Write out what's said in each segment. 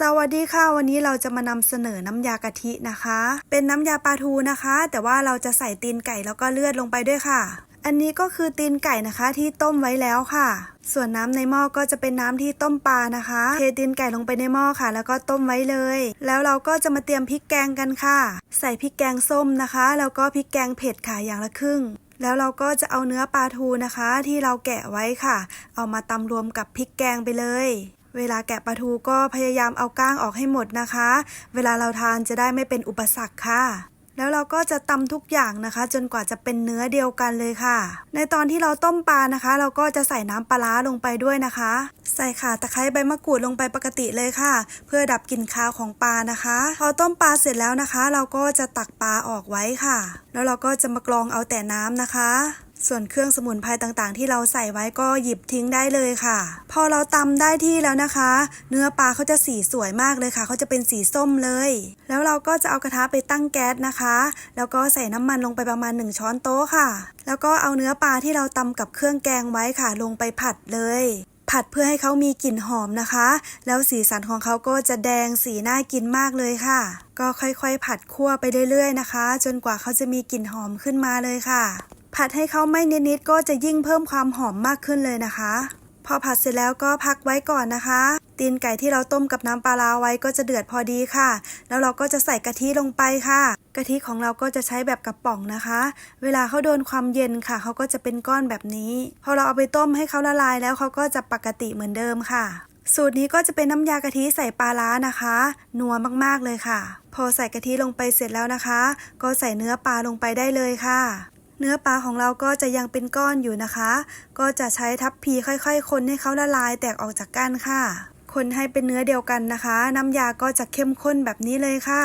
สวัสดีค่ะ วันนี้เราจะมานำเสนอน้ำยากะทินะคะ เป็นน้ำยาปลาทูนะคะ แต่ว่าเราจะใส่ตีนไก่แล้วก็เลือดลงไปด้วยค่ะ อันนี้ก็คือตีนไก่นะคะที่ต้มไว้แล้วค่ะ ส่วนน้ำในหม้อก็จะเป็นน้ำที่ต้มปลานะคะ เทตีนไก่ลงไปในหม้อค่ะ แล้วก็ต้มไว้เลย แล้วเราก็จะมาเตรียมพริกแกงกันค่ะ ใส่พริกแกงส้มนะคะ แล้วก็พริกแกงเผ็ดค่ะอย่างละครึ่งแล้วเราก็จะเอาเนื้อปลาทูนะคะ ที่เราแกะไว้ค่ะ เอามาตำรวมกับพริกแกงไปเลย เวลาแกะปลาทูก็พยายามเอาก้างออกให้หมดนะคะ เวลาเราทานจะได้ไม่เป็นอุปสรรคค่ะแล้วเราก็จะตำทุกอย่างนะคะ จนกว่าจะเป็นเนื้อเดียวกันเลยค่ะ ในตอนที่เราต้มปลานะคะ เราก็จะใส่น้ำปลาลงไปด้วยนะคะ ใส่ข่าตะไคร้ใบมะกรูดลงไปปกติเลยค่ะ เพื่อดับกลิ่นคาวของปลานะคะ พอต้มปลาเสร็จแล้วนะคะ เราก็จะตักปลาออกไว้ค่ะ แล้วเราก็จะมากรองเอาแต่น้ำนะคะ ส่วนเครื่องสมุนไพรต่างๆ ที่เราใส่ไว้ก็หยิบทิ้งได้เลยค่ะ พอเราตำได้ที่แล้วนะคะ เนื้อปลาเขาจะสีสวยมากเลยค่ะเขาจะเป็นสีส้มเลย แล้วเราก็จะเอากระทะไปตั้งแก๊สนะคะ แล้วก็ใส่น้ำมันลงไปประมาณ 1 ช้อนโต๊ะค่ะ แล้วก็เอาเนื้อปลาที่เราตำกับเครื่องแกงไว้ค่ะ ลงไปผัดเลยผัดเพื่อให้เขามีกลิ่นหอมนะคะ แล้วสีสันของเขาก็จะแดงสีน่ากินมากเลยค่ะ ก็ค่อยๆ ผัดคั่วไปเรื่อยๆนะคะ จนกว่าเขาจะมีกลิ่นหอมขึ้นมาเลยค่ะ ผัดให้เขาไม่นิดๆก็จะยิ่งเพิ่มความหอมมากขึ้นเลยนะคะ พอผัดเสร็จแล้วก็พักไว้ก่อนนะคะ ตีนไก่ที่เราต้มกับน้ำปลาร้าไว้ก็จะเดือดพอดีค่ะ แล้วเราก็จะใส่กะทิลงไปค่ะ กะทิของเราก็จะใช้แบบกระป๋องนะคะ เวลาเขาโดนความเย็นค่ะเขาก็จะเป็นก้อนแบบนี้ พอเราเอาไปต้มให้เขาละลายแล้วเขาก็จะปกติเหมือนเดิมค่ะสูตรนี้ก็จะเป็นน้ำยากะทิใส่ปลาร้านะคะ นัวมากๆเลยค่ะ พอใส่กะทิลงไปเสร็จแล้วนะคะ ก็ใส่เนื้อปลาลงไปได้เลยค่ะ เนื้อปลาของเราก็จะยังเป็นก้อนอยู่นะคะ ก็จะใช้ทัพพีค่อยๆ คนให้เขาละลายแตกออกจากกันค่ะ คนให้เป็นเนื้อเดียวกันนะคะ น้ำยาก็จะเข้มข้นแบบนี้เลยค่ะ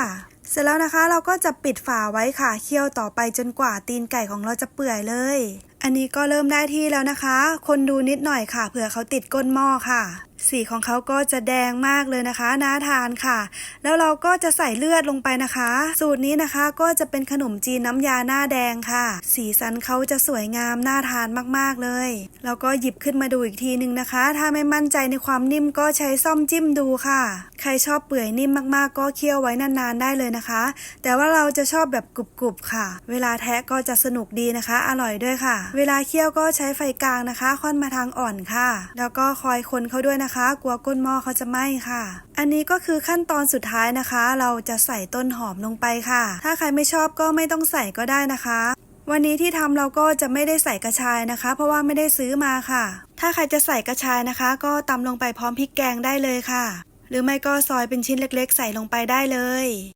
เสร็จแล้วนะคะเราก็จะปิดฝาไว้ค่ะเคี่ยวต่อไปจนกว่าตีนไก่ของเราจะเปื่อยเลย อันนี้ก็เริ่มได้ที่แล้วนะคะ คนดูนิดหน่อยค่ะเผื่อเขาติดก้นหม้อค่ะ สีของเขาก็จะแดงมากเลยนะคะ น่าทานค่ะ แล้วเราก็จะใส่เลือดลงไปนะคะ สูตรนี้นะคะก็จะเป็นขนมจีนน้ำยาหน้าแดงค่ะ สีสันเขาจะสวยงามน่าทานมากๆเลย แล้วก็หยิบขึ้นมาดูอีกทีนึงนะคะ ถ้าไม่มั่นใจในความนิ่มก็ใช้ซ่อมจิ้มดูค่ะ ใครชอบเปื่อยนิ่มมากๆ ก็เคี่ยวไว้นานๆได้เลยนะคะ แต่ว่าเราจะชอบแบบกรุบๆค่ะ เวลาแทะก็จะสนุกดีนะคะ อร่อยด้วยค่ะ เวลาเคี่ยวก็ใช้ไฟกลางนะคะ ค่อนมาทางอ่อนค่ะ แล้วก็คอยคนเขาด้วยนะคะ กลัวก้นหม้อเขาจะไหม้ค่ะ อันนี้ก็คือขั้นตอนสุดท้ายนะคะ เราจะใส่ต้นหอมลงไปค่ะ ถ้าใครไม่ชอบก็ไม่ต้องใส่ก็ได้นะคะ วันนี้ที่ทำเราก็จะไม่ได้ใส่กระชายนะคะ เพราะว่าไม่ได้ซื้อมาค่ะ ถ้าใครจะใส่กระชายนะคะ ก็ตำลงไปพร้อมพริกแกงได้เลยค่ะ หรือไม่ก็ซอยเป็นชิ้นเล็กๆ ใส่ลงไปได้เลย